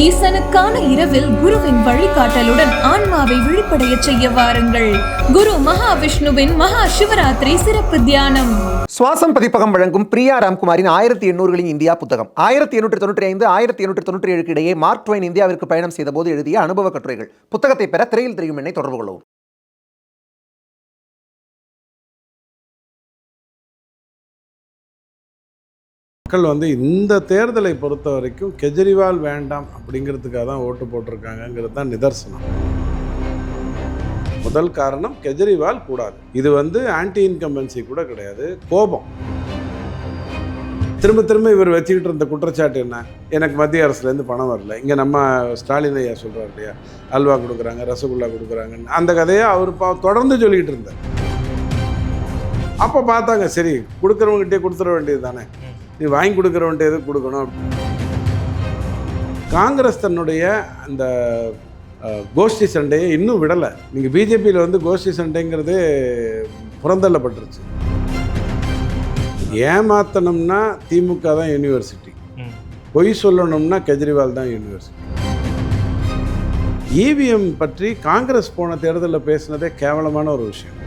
ஈசனுக்கான இரவில் குருவின் வழிகாட்டலுடன் ஆன்மாவை விழிப்படைய செய்ய வாருங்கள். குரு மகாவிஷ்ணுவின் மகா சிவராத்திரி சிறப்பு தியானம். சுவாசம் பதிப்பகம் வழங்கும் பிரியா ராம்குமாரின் ஆயிரத்தி எண்ணூறுகளின் இந்தியா புத்தகம். ஆயிரத்தி எண்ணூற்றி தொண்ணூற்றி ஐந்து ஆயிரத்தி எண்ணூற்றி தொண்ணூற்றி ஏழுக்கு இடையே மார்க் ட்வைன் இந்தியாவிற்கு பயணம் செய்த போது எழுதிய அனுபவ கட்டுரைகள். புத்தகத்தை பெற திரையில் தெரியும் என்னை தொடர்பு கொள்ளவும். மக்கள் வந்து இந்த தேர்தலை பொறுத்த வரைக்கும் கெஜ்ரிவால் வேண்டாம் அப்படிங்கிறதுக்காக தான் ஓட்டு போட்டிருக்காங்கங்கிறது தான் நிதர்சனம். முதல் காரணம் கெஜ்ரிவால் கூடாது. இது வந்து ஆன்டி இன்கம்பன்சி கூட கிடையாது. கோபம். திரும்ப திரும்ப இவர் வச்சுக்கிட்டு இருந்த குற்றச்சாட்டு என்ன? எனக்கு மத்திய அரசுலேருந்து பணம் வரல. இங்கே நம்ம ஸ்டாலின் ஐயா சொல்கிறார் இல்லையா? அல்வா கொடுக்குறாங்க ரசகுல்லா கொடுக்குறாங்கன்னு. அந்த கதையை அவர் பா தொடர்ந்து சொல்லிக்கிட்டு இருந்தார். அப்போ பார்த்தாங்க சரி கொடுக்குறவங்ககிட்டே கொடுத்துட வேண்டியது தானே நீ வாங்கி கொடுக்குறவன்ட்டு எதுக்கு கொடுக்கணும்? காங்கிரஸ் தன்னுடைய அந்த கோஷ்டி சண்டையை இன்னும் விடலை. நீங்கள் பிஜேபியில் வந்து கோஷ்டி சண்டைங்கிறதே புறந்தள்ளப்பட்டுருச்சு. ஏமாத்தணும்னா திமுக தான் யூனிவர்சிட்டி. பொய் சொல்லணும்னா கெஜ்ரிவால் தான் யூனிவர்சிட்டி. இவிஎம் பற்றி காங்கிரஸ் போன தேர்தலில் பேசினதே கேவலமான ஒரு விஷயம்.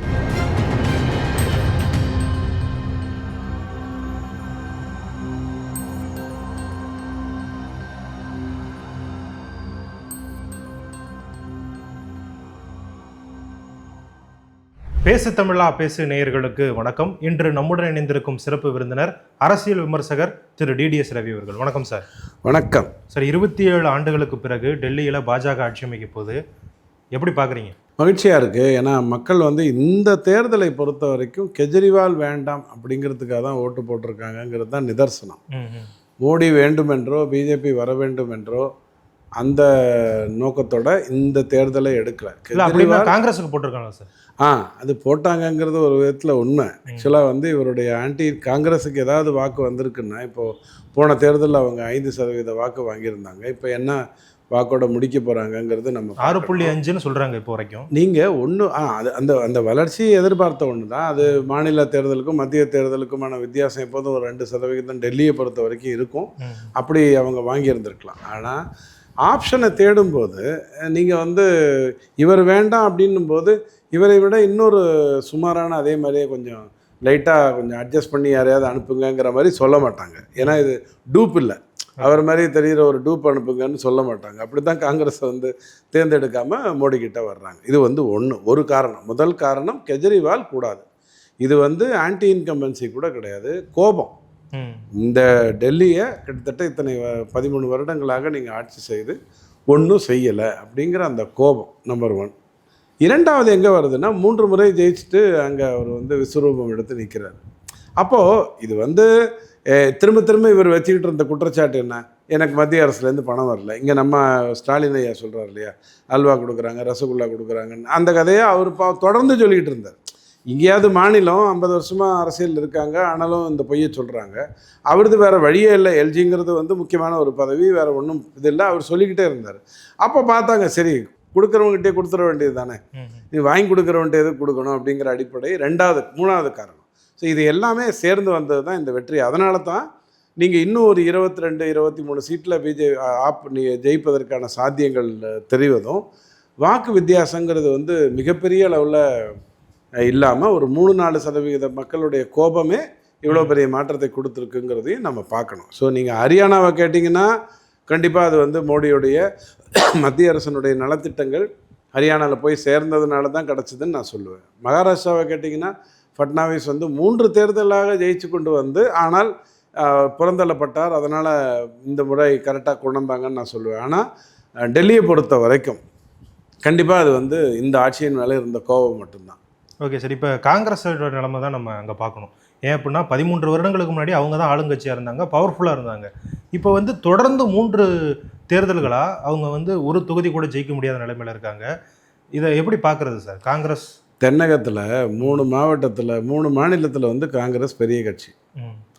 பேசு தமிழா பேசு நேயர்களுக்கு வணக்கம். இன்று நம்முடன் இணைந்திருக்கும் சிறப்பு விருந்தினர் அரசியல் விமர்சகர் திரு டிடிஎஸ் ரவி அவர்கள். வணக்கம் சார். வணக்கம். சார் இருபத்தி ஏழு ஆண்டுகளுக்கு பிறகு டெல்லியில் பாஜக ஆட்சி அமைக்க போகுது. எப்படி பார்க்குறீங்க மகிழ்ச்சியாக இருக்குது ஏன்னா மக்கள் வந்து இந்த தேர்தலை பொறுத்த வரைக்கும் கெஜ்ரிவால் வேண்டாம் அப்படிங்கிறதுக்காக தான் ஓட்டு போட்டிருக்காங்கங்கிறது தான் நிதர்சனம். மோடி வேண்டுமென்றோ பிஜேபி வர வேண்டும் என்றோ அந்த நோக்கத்தோட இந்த தேர்தலை எடுக்கல. காங்கிரஸுக்கு போட்டிருக்காங்க சார்? ஆ அது போட்டாங்கங்கிறது ஒரு விதத்தில் உண்மை. ஆக்சுவலாக வந்து இவருடைய ஆன்டி காங்கிரஸுக்கு ஏதாவது வாக்கு வந்திருக்குன்னா இப்போது போன தேர்தலில் அவங்க ஐந்து சதவீத வாக்கு வாங்கியிருந்தாங்க. இப்போ என்ன வாக்கோட முடிக்க போகிறாங்கங்கிறது நம்ம ஆறு. புள்ளி அஞ்சுன்னு சொல்கிறாங்க இப்போ வரைக்கும். நீங்கள் ஒன்று ஆ அது அந்த அந்த வளர்ச்சி எதிர்பார்த்த ஒன்று தான் அது மாநில தேர்தலுக்கும் மத்திய தேர்தலுக்குமான வித்தியாசம் எப்போதும் ஒரு ரெண்டு சதவிகிதம் டெல்லியை பொறுத்த வரைக்கும் இருக்கும். அப்படி அவங்க வாங்கியிருந்திருக்கலாம். ஆனால் ஆப்ஷனை தேடும்போது நீங்கள் வந்து இவர் வேண்டாம் அப்படின்னும் போது இவரை விட இன்னொரு சுமாரான அதே மாதிரியே கொஞ்சம் லைட்டாக கொஞ்சம் அட்ஜஸ்ட் பண்ணி யாரையாவது அனுப்புங்கிற மாதிரி சொல்ல மாட்டாங்க. ஏன்னா இது டூப் இல்லை. அவர் மாதிரி தெரிகிற ஒரு டூப் அனுப்புங்கன்னு சொல்ல மாட்டாங்க. அப்படி தான் காங்கிரஸ் வந்து தேர்ந்தெடுக்காமல் மோடிக்கிட்ட வர்றாங்க. இது வந்து ஒன்று ஒரு காரணம். முதல் காரணம் கெஜ்ரிவால் கூடாது. இது வந்து ஆன்டி இன்கம்பன்சி கூட கிடையாது. கோபம். இந்த டெல்லியை கிட்டத்தட்ட இத்தனை வ- பதிமூணு வருடங்களாக நீங்கள் ஆட்சி செய்து ஒன்றும் செய்யலை அப்படிங்கிற அந்த கோபம் நம்பர் ஒன் இரண்டாவது எங்கே வருதுன்னா மூன்று முறை ஜெயிச்சுட்டு அங்கே அவர் வந்து விஸ்வரூபம் எடுத்து நிற்கிறார் அப்போது இது வந்து திரும்ப திரும்ப இவர் வச்சுக்கிட்டு இருந்த குற்றச்சாட்டு என்ன? எனக்கு மத்திய அரசுலேருந்து பணம் வரல. இங்கே நம்ம ஸ்டாலின் ஐயா சொல்கிறார் இல்லையா? அல்வா கொடுக்குறாங்க ரசகுல்லா கொடுக்குறாங்கன்னு. அந்த கதையை அவர் பா தொடர்ந்து சொல்லிக்கிட்டு இருந்தார். இங்கேயாவது மாநிலம் ஐம்பது வருஷமாக அரசியல் இருக்காங்க ஆனாலும் இந்த பொய்யை சொல்கிறாங்க அவரது வேறு வழியே இல்லை. எல்ஜிங்கிறது வந்து முக்கியமான ஒரு பதவி வேறு ஒன்றும் இது இல்லை. அவர் சொல்லிக்கிட்டே இருந்தார். அப்போ பார்த்தாங்க சரி கொடுக்குறவங்ககிட்டே கொடுத்துட வேண்டியது தானே. நீ வாங்கி கொடுக்குறவன்ட்டு எதுக்கு கொடுக்கணும் அப்படிங்கிற அடிப்படை. ரெண்டாவது மூணாவது காரணம். ஸோ இது எல்லாமே சேர்ந்து வந்தது தான் இந்த வெற்றி. அதனால தான் நீங்கள் இன்னும் ஒரு இருபத்தி ரெண்டு இருபத்தி மூணு சீட்டில் பிஜே ஆப் நீ ஜெயிப்பதற்கான சாத்தியங்கள் தெரிவதும் வாக்கு வித்தியாசங்கிறது வந்து மிகப்பெரிய அளவில் இல்லாமல் ஒரு மூணு நாலு சதவிகித மக்களுடைய கோபமே இவ்வளோ பெரிய மாற்றத்தை கொடுத்துருக்குங்கிறதையும் நம்ம பார்க்கணும். ஸோ நீங்கள் ஹரியானாவை கேட்டிங்கன்னா கண்டிப்பாக அது வந்து மோடியுடைய மத்திய அரசனுடைய நலத்திட்டங்கள் ஹரியானாவில் போய் சேர்ந்ததுனால தான் கிடச்சிதுன்னு நான் சொல்லுவேன். மகாராஷ்டிராவை கேட்டிங்கன்னா ஃபட்னாவிஸ் வந்து மூன்று தேர்தலாக ஜெயிச்சு கொண்டு வந்து ஆனால் புறந்தள்ளப்பட்டார். அதனால் இந்த முறை கரெக்டாக கொண்டு வந்தாங்கன்னு நான் சொல்லுவேன். ஆனால் டெல்லியை பொறுத்த வரைக்கும் கண்டிப்பாக அது வந்து இந்த ஆட்சியின் மேலே இருந்த கோபம் மட்டும்தான். Okay sir. இப்போ காங்கிரஸோட நிலைமை தான் நம்ம அங்கே பார்க்கணும். ஏன் அப்படின்னா பதிமூன்று வருடங்களுக்கு முன்னாடி அவங்க தான் ஆளுங்கட்சியாக இருந்தாங்க பவர்ஃபுல்லாக இருந்தாங்க. இப்போ வந்து தொடர்ந்து மூன்று தேர்தல்களாக அவங்க வந்து ஒரு தொகுதி கூட ஜெயிக்க முடியாத நிலைமையில் இருக்காங்க. இதை எப்படி பார்க்குறது சார்? காங்கிரஸ்? தென்னகத்தில் மூணு மாவட்டத்தில் மூணு மாநிலத்தில் வந்து காங்கிரஸ் பெரிய கட்சி.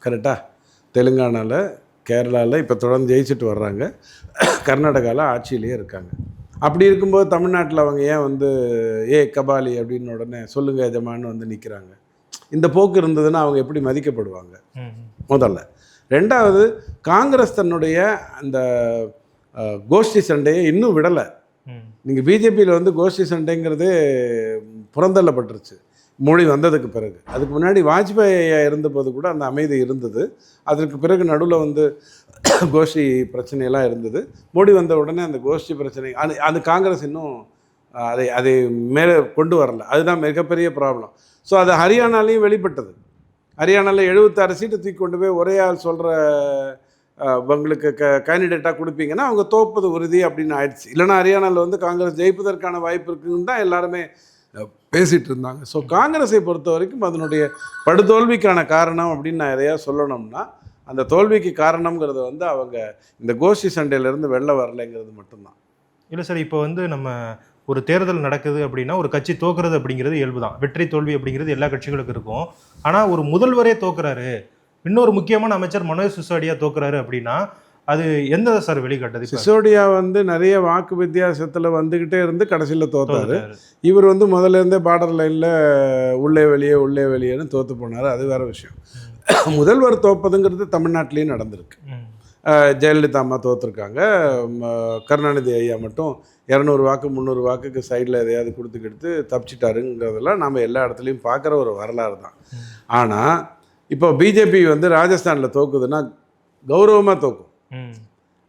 கரெக்டாக தெலுங்கானாவில் கேரளாவில் இப்போ தொடர்ந்து ஜெயிச்சுட்டு வர்றாங்க. கர்நாடகாவில் ஆட்சியிலேயே இருக்காங்க. அப்படி இருக்கும்போது தமிழ்நாட்டில் அவங்க ஏன் வந்து ஏ கபாலி அப்படின்னு உடனே சொல்லுங்க எஜமான்னு வந்து நிற்கிறாங்க இந்த போக்கு இருந்ததுன்னா அவங்க எப்படி மதிக்கப்படுவாங்க. முதல்ல. ரெண்டாவது காங்கிரஸ் தன்னுடைய அந்த கோஷ்டி சண்டையை இன்னும் விடலை. நீங்கள் பிஜேபியில் வந்து கோஷ்டி சண்டைங்கிறதே புறந்தள்ளப்பட்டுருச்சு. மோடி வந்ததுக்கு பிறகு. அதுக்கு முன்னாடி வாஜ்பாய் இருந்தபோது கூட அந்த அமைதி இருந்தது. அதற்கு பிறகு நடுவில் வந்து கோஷ்டி பிரச்சனையெல்லாம் இருந்தது. மோடி வந்த உடனே அந்த கோஷ்டி பிரச்சனை அது அது காங்கிரஸ் இன்னும் அதை அதை மேலே கொண்டு வரல. அதுதான் மிகப்பெரிய ப்ராப்ளம் ஸோ அது ஹரியானாலையும் வெளிப்பட்டது. ஹரியானாவில் எழுபத்தாறு சீட்டு தூக்கி கொண்டு போய் ஒரே ஆள் சொல்கிற உங்களுக்கு க கேண்டிடேட்டாக கொடுப்பீங்கன்னா அவங்க தோப்பது உறுதி அப்படின்னு ஆயிடுச்சு. இல்லைனா ஹரியானாவில் வந்து காங்கிரஸ் ஜெயிப்பதற்கான வாய்ப்பு இருக்குன்னு தான் எல்லாருமே பேசிகிட்டு இருந்தாங்க ஸோ காங்கிரஸை பொறுத்த வரைக்கும் அதனுடைய படுதோல்விக்கான காரணம் அப்படின்னு நான் எதையா சொல்லணும்னா அந்த தோல்விக்கு காரணம்ங்கிறது வந்து அவங்க இந்த கோஷ்டி சண்டையிலேருந்து வெளில வரலைங்கிறது மட்டும்தான். இல்லை சார் இப்போ வந்து நம்ம ஒரு தேர்தல் நடக்குது அப்படின்னா ஒரு கட்சி தோக்குறது அப்படிங்கிறது இயல்பு தான் வெற்றி தோல்வி அப்படிங்கிறது எல்லா கட்சிகளுக்கும் இருக்கும். ஆனால் ஒரு முதல்வரே தோக்குறாரு. இன்னொரு முக்கியமான அமைச்சர் மனோஜ் சிசோடியா தோக்குறாரு அப்படின்னா அது எந்த சார் வெளிக்காட்டுது? சிசோடியா வந்து நிறைய வாக்கு வித்தியாசத்தில் வந்துக்கிட்டே இருந்து கடைசியில் தோத்தாரு. இவர் வந்து முதல்ல இருந்தே பார்டர் லைனில் உள்ளே வெளியே உள்ளே வெளியேன்னு தோத்து போனார். அது வேற விஷயம். முதல்வர் தோப்பதுங்கிறது தமிழ்நாட்டிலையும் நடந்திருக்கு. ஜெயலலிதா அம்மா தோத்துருக்காங்க. ம, கருணாநிதி ஐயா மட்டும் இரநூறு வாக்கு முந்நூறு வாக்குக்கு சைடில் எதையாவது கொடுத்துக்கிட்டு தப்பிச்சிட்டாருங்கிறதெல்லாம் நம்ம எல்லா இடத்துலையும் பார்க்குற ஒரு வரலாறு தான். ஆனால் இப்போ பிஜேபி வந்து ராஜஸ்தானில் தோக்குதுன்னா கௌரவமாக தோக்கும்.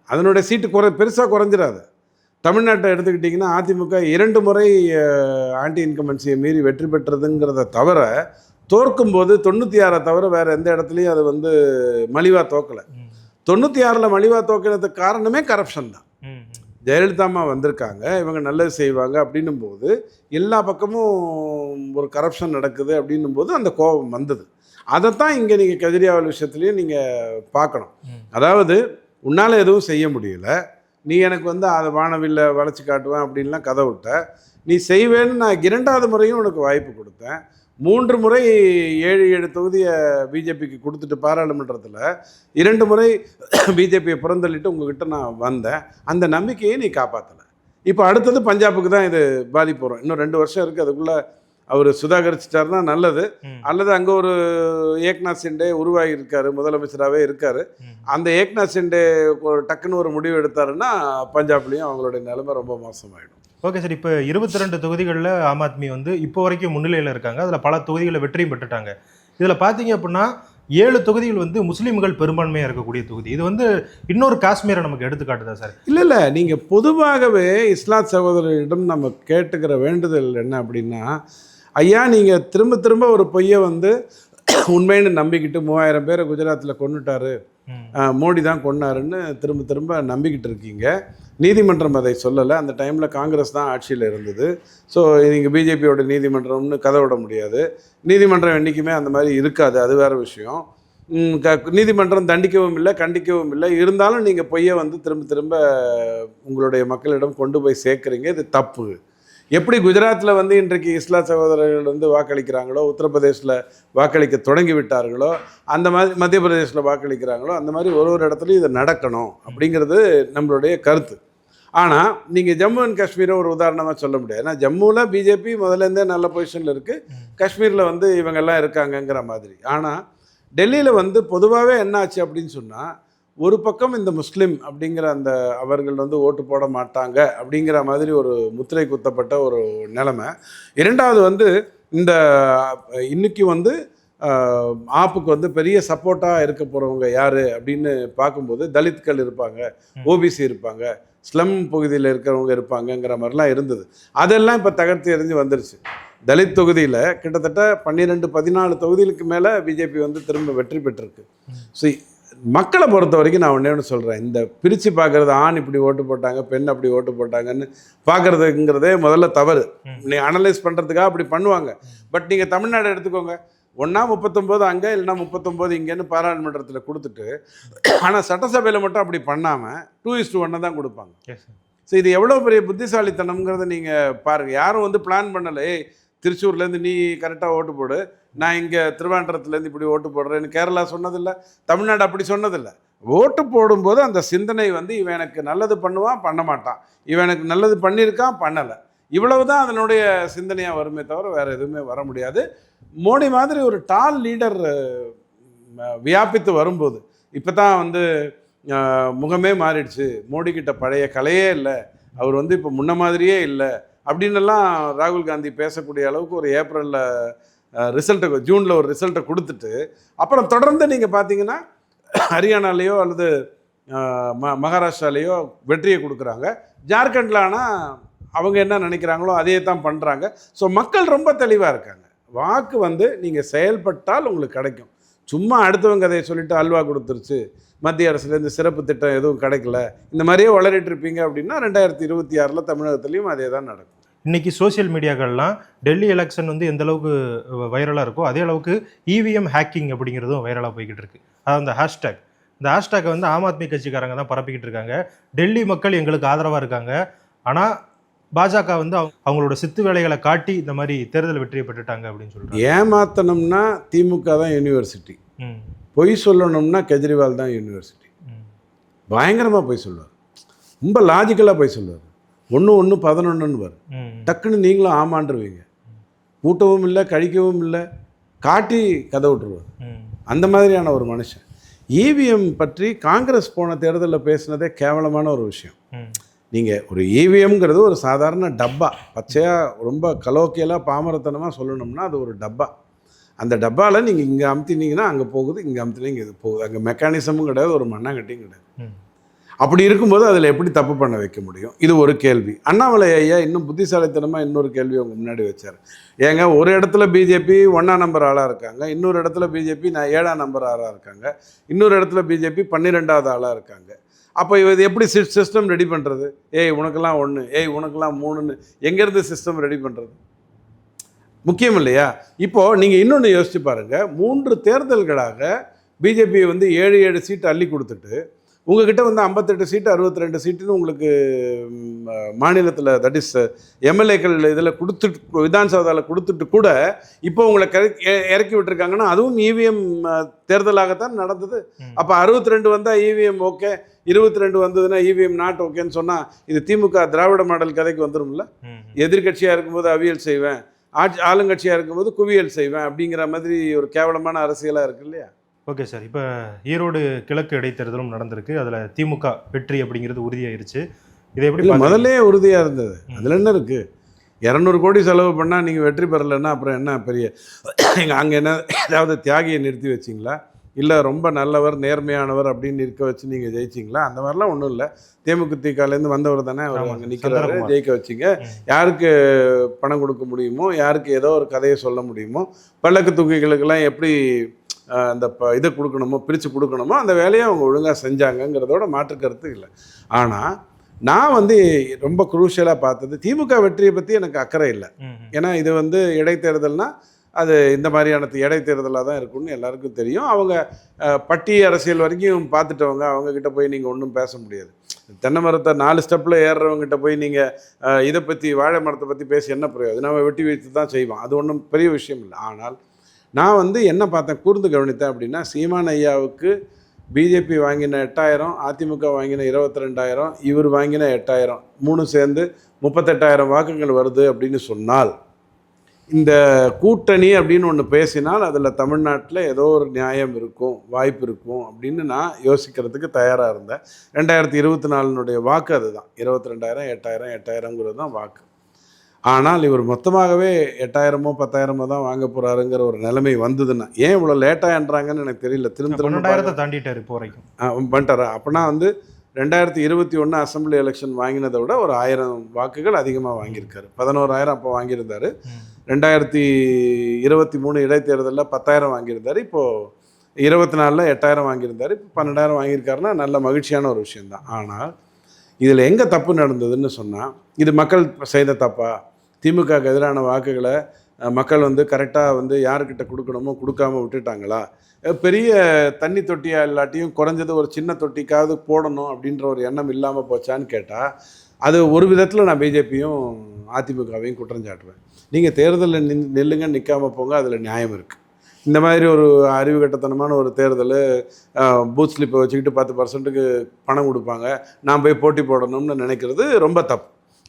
அதனுடைய சீட்டு குறை பெருசாக குறைஞ்சிடாது தமிழ்நாட்டை எடுத்துக்கிட்டிங்கன்னா அதிமுக இரண்டு முறை ஆன்டி இன்கம்பன்சியை மீறி வெற்றி பெற்றதுங்கிறத தவிர தோற்கும்போது தொண்ணூற்றி ஆறை தவிர வேறு எந்த இடத்துலையும் அது வந்து மலிவாக தோக்கலை. தொண்ணூற்றி ஆறில் மலிவாக தோக்கிறதுக்கு காரணமே கரப்ஷன் தான். ஜெயலலிதா அம்மா வந்திருக்காங்க இவங்க நல்லது செய்வாங்க அப்படின்னும் போது எல்லா பக்கமும் ஒரு கரப்ஷன் நடக்குது அப்படின்னும் போது அந்த கோபம் வந்தது அதைத்தான் இங்கே நீங்கள் கெஜ்ரிவால் விஷயத்துலையும் நீங்கள் பார்க்கணும். அதாவது உன்னால் எதுவும் செய்ய முடியல. நீ எனக்கு வந்து அதை வானவில்ல வளைச்சி காட்டுவேன் அப்படின்லாம் கதை விட்ட. நீ செய்வேன்னு நான் இரண்டாவது முறையும் உனக்கு வாய்ப்பு கொடுத்தேன். மூன்று முறை ஏழு ஏழு தொகுதியை பிஜேபிக்கு கொடுத்துட்டு பாராளுமன்றத்தில் இரண்டு முறை பிஜேபியை புறந்தள்ளிட்டு உங்ககிட்ட நான் வந்தேன். அந்த நம்பிக்கையை நீ காப்பாற்றலை இப்போ அடுத்தது பஞ்சாபுக்கு தான் இது பாதிப்பு வரும். இன்னும் ரெண்டு வருஷம் இருக்குது அதுக்குள்ளே அவர் சுதாகரிச்சிட்டாருன்னா நல்லது. அல்லது அங்கே ஒரு ஏக்நாத் சிண்டே உருவாகி இருக்காரு முதலமைச்சராகவே இருக்காரு. அந்த ஏக்நாத் சிண்டே ஒரு டக்குன்னு ஒரு முடிவு எடுத்தாருன்னா பஞ்சாப்லேயும் அவங்களுடைய நிலைமை ரொம்ப மோசமாயிடும். ஓகே சார் இப்போ இருபத்தி ரெண்டு தொகுதிகளில் ஆம் ஆத்மி வந்து இப்போ வரைக்கும் முன்னிலையில் இருக்காங்க. அதில் பல தொகுதிகளில் வெற்றியும் பெற்றுட்டாங்க. இதில் பார்த்தீங்க அப்படின்னா ஏழு தொகுதிகள் வந்து முஸ்லீம்கள் பெரும்பான்மையாக இருக்கக்கூடிய தொகுதி. இது வந்து இன்னொரு காஷ்மீரை நமக்கு எடுத்துக்காட்டுதா சார்? இல்லை இல்லை. நீங்கள் பொதுவாகவே இஸ்லாத் சகோதரரிடம் நம்ம கேட்டுக்கிற வேண்டுதல் என்ன அப்படின்னா ஐயா நீங்கள் திரும்ப திரும்ப ஒரு பொய்யை வந்து உண்மைன்னு நம்பிக்கிட்டு மூவாயிரம் பேரை குஜராத்தில் கொண்டுட்டாரு மோடி தான் கொண்டாருன்னு திரும்ப திரும்ப நம்பிக்கிட்டு இருக்கீங்க. நீதிமன்றம் அதை சொல்லலை. அந்த டைமில் காங்கிரஸ் தான் ஆட்சியில் இருந்தது. ஸோ நீங்கள் பிஜேபியோட நீதிமன்றம்னு கதை விட முடியாது. நீதிமன்றம் என்றைக்குமே அந்த மாதிரி இருக்காது. அது வேறு விஷயம். க நீதிமன்றம் தண்டிக்கவும் இல்லை கண்டிக்கவும் இல்லை. இருந்தாலும் நீங்கள் பொய்யை வந்து திரும்ப திரும்ப உங்களுடைய மக்களிடம் கொண்டு போய் சேர்க்குறீங்க. இது தப்பு. எப்படி குஜராத்தில் வந்து இன்றைக்கு இஸ்லாம் சகோதரர்கள் வந்து வாக்களிக்கிறாங்களோ உத்தரப்பிரதேசில் வாக்களிக்க தொடங்கி விட்டார்களோ அந்த மாதிரி மத்திய பிரதேசில் வாக்களிக்கிறாங்களோ அந்த மாதிரி ஒரு ஒரு இடத்துலையும் இது நடக்கணும் அப்படிங்கிறது நம்மளுடைய கருத்து. ஆனால் நீங்கள் ஜம்மு அண்ட் காஷ்மீரை ஒரு உதாரணமாக சொல்ல முடியாது. ஏன்னா ஜம்முவில் பிஜேபி முதலேருந்தே நல்ல பொசிஷனில் இருக்குது காஷ்மீரில் வந்து இவங்கெல்லாம் இருக்காங்கங்கிற மாதிரி. ஆனால் டெல்லியில் வந்து பொதுவாகவே என்ன ஆச்சு அப்படின்னு சொன்னால் ஒரு பக்கம் இந்த முஸ்லீம் அப்படிங்கிற அந்த அவர்கள் வந்து ஓட்டு போட மாட்டாங்க அப்படிங்கிற மாதிரி ஒரு முத்திரை குத்தப்பட்ட ஒரு நிலைமை. இரண்டாவது வந்து இந்த இன்னைக்கு வந்து ஆப்புக்கு வந்து பெரிய சப்போர்ட்டாக இருக்க போகிறவங்க யார் அப்படின்னு பார்க்கும்போது தலித்கள் இருப்பாங்க ஓபிசி இருப்பாங்க ஸ்லம் பகுதியில் இருக்கிறவங்க இருப்பாங்கங்கிற மாதிரிலாம் இருந்தது. அதெல்லாம் இப்போ தகர்த்து எறிஞ்சு வந்துருச்சு. தலித் தொகுதியில் கிட்டத்தட்ட பன்னிரெண்டு பதினாலு தொகுதிகளுக்கு மேலே பிஜேபி வந்து திரும்ப வெற்றி பெற்றிருக்கு. ஸோ மக்களை பொறுத்த வரைக்கும் நான் ஒன்றே ஒன்று சொல்கிறேன் இந்த பிரித்து பார்க்குறது ஆண் இப்படி ஓட்டு போட்டாங்க பெண் அப்படி ஓட்டு போட்டாங்கன்னு பார்க்குறதுங்கிறதே முதல்ல தவறு. நீ அனலைஸ் பண்ணுறதுக்காக அப்படி பண்ணுவாங்க. பட் நீங்கள் தமிழ்நாடு எடுத்துக்கோங்க. ஒன்றா முப்பத்தொம்போது அங்கே இல்லைனா முப்பத்தொம்போது இங்கேன்னு பாராளுமன்றத்தில் கொடுத்துட்டு ஆனால் சட்டசபையில் மட்டும் அப்படி பண்ணாமல் டூ இஸ் டூ ஒன்றை தான் கொடுப்பாங்க. ஸோ இது எவ்வளோ பெரிய புத்திசாலித்தனம்ங்கிறத நீங்கள் பாருங்கள் யாரும் வந்து பிளான் பண்ணலை திருச்சூர்லேருந்து நீ கரெக்டாக ஓட்டு போடு. நான் இங்கே திருவாண்டரத்துலேருந்து இப்படி ஓட்டு போடுறேன்னு கேரளா சொன்னதில்லை தமிழ்நாடு அப்படி சொன்னதில்லை. ஓட்டு போடும்போது அந்த சிந்தனை வந்து இவன் எனக்கு நல்லது பண்ணுவான் பண்ண மாட்டான். இவன் எனக்கு நல்லது பண்ணியிருக்கான் பண்ணலை. இவ்வளவு தான் அதனுடைய சிந்தனையாக வருமே தவிர வேறு எதுவுமே வர முடியாது. மோடி மாதிரி ஒரு டால் லீடர் வியாபித்து வரும்போது இப்போ தான் வந்து முகமே மாறிடுச்சு. மோடி கிட்ட பழைய கலையே இல்லை. அவர் வந்து இப்போ முன்ன மாதிரியே இல்லை. அப்படின்னுலாம் ராகுல் காந்தி பேசக்கூடிய அளவுக்கு ஒரு ஏப்ரலில் ரிசல்ட்டை ஜூனில் ஒரு ரிசல்ட்டை கொடுத்துட்டு அப்புறம் தொடர்ந்து நீங்கள் பார்த்தீங்கன்னா ஹரியானாலேயோ அல்லது ம மகாராஷ்டிராலேயோ வெற்றியை கொடுக்குறாங்க. ஜார்க்கண்டில் ஆனால் அவங்க என்ன நினைக்கிறாங்களோ அதையே தான் பண்ணுறாங்க ஸோ மக்கள் ரொம்ப தெளிவாக இருக்காங்க. வாக்கு வந்து நீங்கள் செயல்பட்டால் உங்களுக்கு கிடைக்கும். சும்மா அடுத்தவங்க கதையை சொல்லிட்டு அல்வா கொடுத்துருச்சு. மத்திய அரசுலேருந்து சிறப்பு திட்டம் எதுவும் கிடைக்கல. இந்த மாதிரியே வளரிட்டு இருப்பீங்க அப்படின்னா ரெண்டாயிரத்தி இருபத்தி ஆறில் தமிழகத்துலேயும் அதே தான் நடக்கும். இன்னைக்கு சோஷியல் மீடியாக்கள்லாம் டெல்லி எலெக்ஷன் வந்து எந்த அளவுக்கு வைரலாக இருக்கோ அதே அளவுக்கு இவிஎம் ஹேக்கிங் அப்படிங்கிறதும் வைரலாக போய்கிட்டு இருக்கு. அதாவது அந்த ஹேஷ்டேக் இந்த ஹேஷ்டேக்கை வந்து ஆம் ஆத்மி கட்சிக்காரங்க தான் பரப்பிக்கிட்டு இருக்காங்க. டெல்லி மக்கள் எங்களுக்கு ஆதரவாக இருக்காங்க. ஆனால் பாஜக வந்து அவங்க அவங்களோட சித்து வேலைகளை காட்டி இந்த மாதிரி தேர்தல் வெற்றியை பெற்றுட்டாங்க அப்படின்னு சொல்றாங்க. ஏமாத்தணும்னா திமுக தான் யூனிவர்சிட்டி பொய் சொல்லணும்னா கெஜ்ரிவால் தான் யூனிவர்சிட்டி பயங்கரமாக பொய் சொல்லுவார். ரொம்ப லாஜிக்கலாக பொய் சொல்லுவார். ஒன்று ஒன்று பதினொன்றுன்னு வரும். டக்குன்னு நீங்களும் ஆமாண்டுருவீங்க கூட்டவும் இல்லை கழிக்கவும் இல்லை காட்டி கதை விட்டுருவார் அந்த மாதிரியான ஒரு மனுஷன். இவிஎம் பற்றி காங்கிரஸ் போன தேர்தலில் பேசினதே கேவலமான ஒரு விஷயம். நீங்கள் ஒரு இவிஎம்ங்கிறது ஒரு சாதாரண டப்பா. பச்சையாக ரொம்ப கலோக்கியலாக பாமரத்தனமாக சொல்லணும்னா அது ஒரு டப்பா. அந்த டப்பாவில் நீங்கள் இங்கே அமுத்தினீங்கன்னா அங்கே போகுது இங்கே அமுத்தினீங்க இது போகுது. அங்கே மெக்கானிசமும் கிடையாது ஒரு மண்ணாங்கட்டியும் கிடையாது. அப்படி இருக்கும்போது அதில் எப்படி தப்பு பண்ண வைக்க முடியும்? இது ஒரு கேள்வி. அண்ணாமலை ஐயா இன்னும் புத்திசாலித்தனமாக இன்னொரு கேள்வி அவங்க முன்னாடி வச்சார். ஏங்க ஒரு இடத்துல பிஜேபி ஒன்றாம் நம்பர் ஆளாக இருக்காங்க இன்னொரு இடத்துல பிஜேபி நான் ஏழாம் நம்பர் ஆளாக இருக்காங்க இன்னொரு இடத்துல பிஜேபி பன்னிரெண்டாவது ஆளாக இருக்காங்க. அப்போ இது எப்படி சிஸ்டம் ரெடி பண்ணுறது ஏய் உனக்கெல்லாம் ஒன்று ஏய் உனக்கெல்லாம் மூணுன்னு எங்கேருந்து சிஸ்டம் ரெடி பண்ணுறது முக்கியம் இல்லையா? இப்போது நீங்கள் இன்னொன்று யோசிச்சு பாருங்கள் மூன்று தேர்தல்களாக பிஜேபி வந்து ஏழு ஏழு சீட்டு அள்ளி கொடுத்துட்டு உங்ககிட்ட வந்து ஐம்பத்தெட்டு சீட்டு அறுபத்தி ரெண்டு சீட்டுன்னு உங்களுக்கு மாநிலத்தில் தட் இஸ் எம்எல்ஏக்கள் இதில் கொடுத்துட்டு விதான்சபாவில் கொடுத்துட்டு கூட இப்போ உங்களை இறக்கி விட்டுருக்காங்கன்னா அதுவும் இவிஎம் தேர்தலாகத்தான் நடந்தது. அப்போ அறுபத்தி ரெண்டு வந்தால் இவிஎம் ஓகே இருபத்தி ரெண்டு வந்ததுன்னா இவிஎம் நாட் ஓகேன்னு சொன்னால் இது திமுக திராவிட மாடல் கதைக்கு வந்துரும்ல? ம், எதிர்க்கட்சியாக இருக்கும்போது அவியல் செய்வேன் ஆட்சி ஆளுங்கட்சியாக இருக்கும்போது குவியல் செய்வேன் அப்படிங்கிற மாதிரி ஒரு கேவலமான அரசியலாக இருக்கு இல்லையா? Okay sir. இப்போ ஈரோடு கிழக்கு இடைத்தேர்தலும் நடந்திருக்கு. அதில் திமுக வெற்றி அப்படிங்கிறது உறுதியாயிருச்சு. இதை எப்படி? முதல்லே உறுதியாக இருந்தது. அதில் என்ன இருக்குது இரநூறு கோடி செலவு பண்ணால் நீங்கள் வெற்றி பெறலைன்னா அப்புறம் என்ன பெரிய எங்கள் அங்கே என்ன ஏதாவது தியாகியை நிறுத்தி வச்சிங்களா? இல்லை ரொம்ப நல்லவர் நேர்மையானவர் அப்படின்னு இருக்க வச்சு நீங்கள் ஜெயிச்சிங்களா? அந்த மாதிரிலாம் ஒன்றும் இல்லை. தேமுதிகலேருந்து வந்தவர் தானே அவர் அங்கே நிற்கிறாரு. ஜெயிக்க வச்சிங்க. யாருக்கு பணம் கொடுக்க முடியுமோ யாருக்கு ஏதோ ஒரு கதையை சொல்ல முடியுமோ பல்லக்கு தூக்கிகளுக்கெல்லாம் எப்படி அந்த ப இதை கொடுக்கணுமோ பிரித்து கொடுக்கணுமோ அந்த வேலையை அவங்க ஒழுங்காக செஞ்சாங்கங்கிறதோட மாற்று கருத்து இல்லை. ஆனால் நான் வந்து ரொம்ப குரூஷியலாக பார்த்தது திமுக வெற்றியை பற்றி எனக்கு அக்கறை இல்லை. ஏன்னா இது வந்து இடைத்தேர்தல்னா அது இந்த மாதிரியான இடைத்தேர்தலாக தான் இருக்கும்னு எல்லாருக்கும் தெரியும். அவங்க பட்டி அரசியல் வரைக்கும் பார்த்துட்டவங்க அவங்க கிட்ட போய் நீங்கள் ஒன்றும் பேச முடியாது. தென்னை மரத்தை நாலு ஸ்டெப்பில் ஏறுறவங்ககிட்ட போய் நீங்கள் இதை பற்றி வாழை மரத்தை பற்றி பேசி என்ன பிரயோஜனம் நம்ம வெட்டி வைத்து தான் செய்வோம். அது ஒன்றும் பெரிய விஷயம் இல்லை. ஆனால் நான் வந்து என்ன பார்த்தேன்? கூர்ந்து கவனித்தேன் அப்படின்னா சீமான் ஐயாவுக்கு பிஜேபி வாங்கின எட்டாயிரம் அதிமுக வாங்கின இருபத்தி ரெண்டாயிரம் இவர் வாங்கின எட்டாயிரம். மூணு சேர்ந்து முப்பத்தெட்டாயிரம் வாக்குகள் வருது அப்படின்னு சொன்னால் இந்த கூட்டணி அப்படின்னு ஒன்று பேசினால் அதில் தமிழ்நாட்டில் ஏதோ ஒரு நியாயம் இருக்கும் வாய்ப்பு இருக்கும் அப்படின்னு நான் யோசிக்கிறதுக்கு தயாராக இருந்தேன். ரெண்டாயிரத்தி இருபத்தி நாலுனுடைய வாக்கு அதுதான். இருபத்தி ரெண்டாயிரம் எட்டாயிரம் எட்டாயிரங்கிறது தான் வாக்கு. ஆனால் இவர் மொத்தமாகவே எட்டாயிரமோ பத்தாயிரமோ தான் வாங்க போகிறாருங்கிற ஒரு நிலைமை வந்ததுன்னா ஏன் இவ்வளோ லேட்டாகன்றாங்கன்னு எனக்கு தெரியல. திரும்ப திரும்ப தாண்டிட்டாரு இப்போ வரைக்கும். பண்ணிட்டாரா? அப்போனா வந்து ரெண்டாயிரத்தி இருபத்தி ஒன்று அசம்பிளி எலெக்ஷன் வாங்கினதை விட ஒரு ஆயிரம் வாக்குகள் அதிகமாக வாங்கியிருக்காரு. பதினோராயிரம் அப்போ வாங்கியிருந்தாரு. ரெண்டாயிரத்தி இருபத்தி மூணு இடைத்தேர்தலில் பத்தாயிரம் வாங்கியிருந்தாரு. இப்போது இருபத்தி நாலில் எட்டாயிரம் வாங்கியிருந்தாரு. இப்போ பன்னெண்டாயிரம் வாங்கியிருக்காருன்னா நல்ல மகிழ்ச்சியான ஒரு விஷயந்தான் ஆனால் இதில் எங்கே தப்பு நடந்ததுன்னு சொன்னால் இது மக்கள் செய்த தப்பா? திமுகவுக்கு எதிரான வாக்குகளை மக்கள் வந்து கரெக்டாக வந்து யாருக்கிட்ட கொடுக்கணுமோ கொடுக்காம விட்டுட்டாங்களா? பெரிய தண்ணி தொட்டியா இல்லாட்டியும் குறைஞ்சது ஒரு சின்ன தொட்டிக்காவது போடணும் அப்படின்ற ஒரு எண்ணம் இல்லாமல் போச்சான்னு கேட்டால் அது ஒரு விதத்தில் நான் பிஜேபியும் அதிமுகவையும் குற்றம் சாட்டுவேன் நீங்கள் தேர்தலில் நின் நில்லுங்க நிற்காம போங்க அதில் நியாயம் இருக்குது. இந்த மாதிரி ஒரு அறிவு கட்டத்தனமான ஒரு தேர்தல் பூத் ஸ்லிப்பை வச்சுக்கிட்டு பத்து பர்சன்ட்டுக்கு பணம் கொடுப்பாங்க. நான் போய் போட்டி போடணும்னு நினைக்கிறது ரொம்ப தப்பு.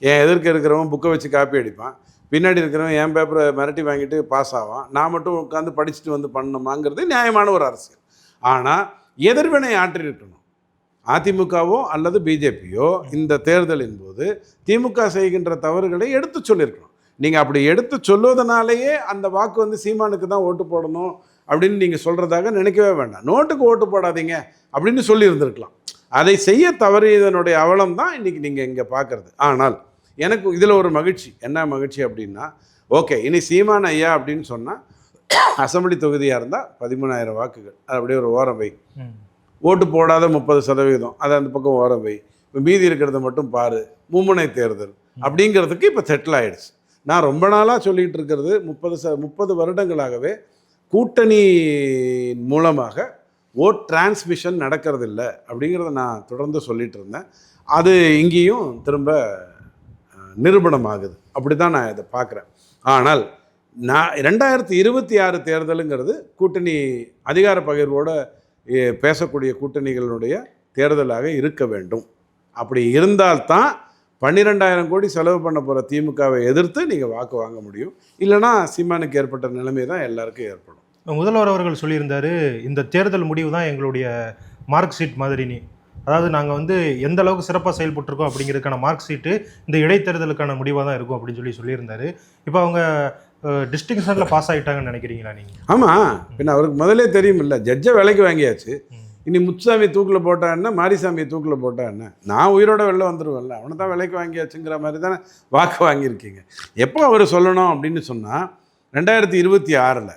என் எதிர்க்க இருக்கிறவன் புக்கை வச்சு காப்பி அடிப்பான். பின்னாடி இருக்கிறவன் என் பேப்பரை மிரட்டி வாங்கிட்டு பாஸ் ஆவான். நான் மட்டும் உட்காந்து படிச்சுட்டு வந்து பண்ணணுமாங்கிறது நியாயமான ஒரு அரசியல். ஆனால் எதிர்வினை ஆற்றிருக்கணும் அதிமுகவோ அல்லது பிஜேபியோ இந்த தேர்தலின் போது திமுக செய்கின்ற தவறுகளை எடுத்து சொல்லியிருக்கணும். நீங்கள் அப்படி எடுத்து சொல்லுவதனாலேயே அந்த வாக்கு வந்து சீமானுக்கு தான் ஓட்டு போடணும் அப்படின்னு நீங்கள் சொல்கிறதாக நினைக்கவே வேண்டாம். நோட்டுக்கு ஓட்டு போடாதீங்க அப்படின்னு சொல்லியிருந்திருக்கலாம். அதை செய்ய தவறியதனுடைய அவலம் தான் இன்றைக்கி நீங்கள் இங்கே பார்க்குறது. ஆனால் எனக்கு இதில் ஒரு மகிழ்ச்சி. என்ன மகிழ்ச்சி அப்படின்னா ஓகே இனி சீமான் ஐயா அப்படின்னு சொன்னால் அசெம்பிளி தொகுதியாக இருந்தால் பதிமூணாயிரம் வாக்குகள். அது அப்படியே ஒரு ஓரம் வை. ஓட்டு போடாத முப்பது சதவீதம் அதை அந்த பக்கம் ஓரம் வை. இப்போ மீதி இருக்கிறத மட்டும் பாரு. மும்முனை தேர்தல். அப்படிங்கிறதுக்கு இப்போ செட்டில் ஆயிடுச்சு. நான் ரொம்ப நாளாக சொல்லிகிட்டு இருக்கிறது முப்பது ச முப்பது வருடங்களாகவே கூட்டணி மூலமாக ஓட் டிரான்ஸ்மிஷன் நடக்கிறதில்ல அப்படிங்கிறத நான் தொடர்ந்து சொல்லிகிட்டு இருந்தேன். அது இங்கேயும் திரும்ப நிரூபணம் ஆகுது அப்படி தான் நான் இதை பார்க்குறேன். ஆனால் நான் ரெண்டாயிரத்தி இருபத்தி ஆறு தேர்தலுங்கிறது கூட்டணி அதிகார பகிர்வோடு பேசக்கூடிய கூட்டணிகளுடைய தேர்தலாக இருக்க வேண்டும். அப்படி இருந்தால்தான் பன்னிரெண்டாயிரம் கோடி செலவு பண்ண போகிற திமுகவை எதிர்த்து நீங்கள் வாக்கு வாங்க முடியும். இல்லைன்னா சீமானுக்கு ஏற்பட்ட நிலைமை தான் எல்லாருக்கும் ஏற்படும். முதல்வர் அவர்கள் சொல்லியிருந்தாரு இந்த தேர்தல் முடிவு தான் எங்களுடைய மார்க் ஷீட் மாதிரி நீ அதாவது நாங்கள் வந்து எந்த அளவுக்கு சிறப்பாக செயல்பட்டிருக்கோம் அப்படிங்கிறதுக்கான மார்க் ஷீட்டு இந்த இடைத்தேர்தலுக்கான முடிவாக தான் இருக்கும் அப்படின்னு சொல்லி சொல்லியிருந்தாரு. இப்போ அவங்க டிஸ்டிங்ஷனில் பாஸ் ஆகிட்டாங்கன்னு நினைக்கிறீங்களா நீங்கள் ஆமாம் பின்ன அவருக்கு முதலே தெரியும் இல்லை ஜட்ஜை விலைக்கு வாங்கியாச்சு. இனி முத்துசாமி தூக்கில் போட்டா என்ன? மாரிசாமி தூக்கில் போட்டா என்ன? நான் உயிரோட வெளில வந்துடுவேன்ல அவனை தான் விலைக்கு வாங்கியாச்சுங்கிற மாதிரி தானே வாக்கு வாங்கியிருக்கீங்க. எப்போ அவர் சொல்லணும் அப்படின்னு சொன்னால் ரெண்டாயிரத்தி இருபத்தி ஆறில்.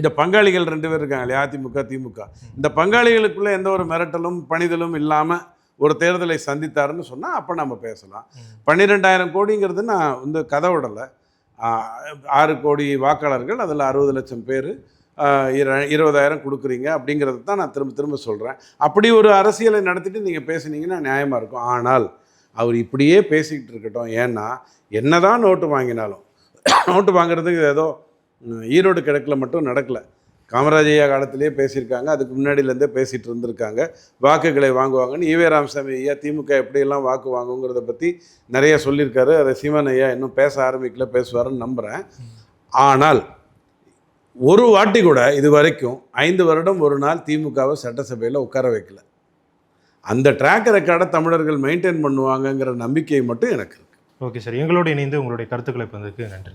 இந்த பங்காளிகள் ரெண்டு பேர் இருக்காங்க இல்லையா? அதிமுக திமுக. இந்த பங்காளிகளுக்குள்ளே எந்த ஒரு மிரட்டலும் பணிதலும் இல்லாமல் ஒரு தேர்தலை சந்தித்தாருன்னு சொன்னால் அப்போ நம்ம பேசலாம். பன்னிரெண்டாயிரம் கோடிங்கிறது நான் வந்து கதை விடலை. ஆறு கோடி வாக்காளர்கள் அதில் அறுபது லட்சம் பேர் இருபதாயிரம் கொடுக்குறீங்க அப்படிங்கிறது தான் நான் திரும்ப திரும்ப சொல்கிறேன் அப்படி ஒரு அரசியலை நடத்திட்டு நீங்கள் பேசுனீங்கன்னா நியாயமாக இருக்கும். ஆனால் அவர் இப்படியே பேசிக்கிட்டு இருக்கட்டும். ஏன்னா என்னதான் நோட்டு வாங்கினாலும் நோட்டு வாங்குறதுக்கு ஏதோ ஈரோடு கிழக்கில் மட்டும் நடக்கலை. காமராஜையா காலத்திலேயே பேசியிருக்காங்க. அதுக்கு முன்னாடியிலேருந்தே பேசிகிட்டு இருந்திருக்காங்க. வாக்குகளை வாங்குவாங்கன்னு ஈவே ராமசாமி ஐயா திமுக எப்படியெல்லாம் வாக்கு வாங்குங்கிறத பற்றி நிறைய சொல்லியிருக்காரு. அதை சீமான் ஐயா இன்னும் பேச ஆரம்பிக்கல பேசுவாருன்னு நம்புகிறேன் ஆனால் ஒரு வாட்டி கூட இது வரைக்கும் ஐந்து வருடம் ஒரு நாள் திமுகவை சட்டசபையில் உட்கார வைக்கல. அந்த ட்ராக் ரெக்கார்டை தமிழர்கள் மெயின்டைன் பண்ணுவாங்கங்கிற நம்பிக்கை மட்டும் எனக்கு இருக்குது ஓகே சார் எங்களோட இணைந்து உங்களுடைய கருத்துக்களை பகிர்ந்ததுக்கு நன்றி.